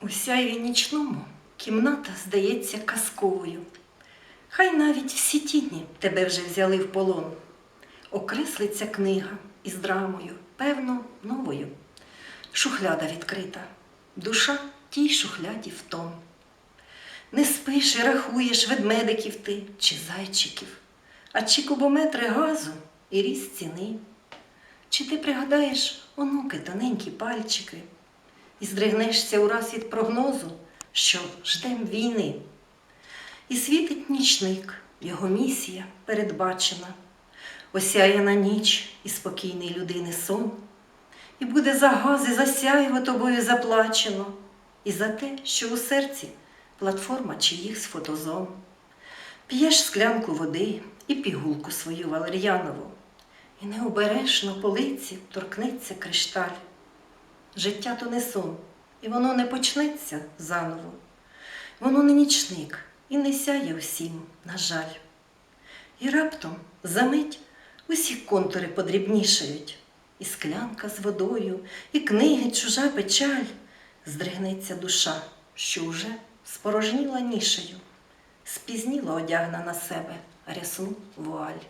У сяйві нічному кімната здається казковою. Хай навіть всі тіні тебе вже взяли в полон. Окреслиться книга із драмою, певно, новою. Шухляда відкрита, душа тій шухляді в том. Не спиш і рахуєш ведмедиків ти чи зайчиків, а чи кубометри газу і ріст ціни. Чи ти пригадаєш онуки тоненькі пальчики і здригнешся ураз від прогнозу, що ждем війни? І світить нічник, його місія передбачена, осяяна ніч і спокійний людини сон, і буде за гази засяйво тобою заплачено, і за те, що у серці платформа чиїх з фотозон. П'єш склянку води і пігулку свою валер'янову, і необережно полиці торкнеться кришталь. Життя то не сон, і воно не почнеться заново. Воно не нічник і не сяє усім, на жаль. І раптом за мить усі контури подрібнішають, і склянка з водою, і книги чужа печаль, здригнеться душа, що уже спорожніла нішею, спізніло одягна на себе рясну вуаль.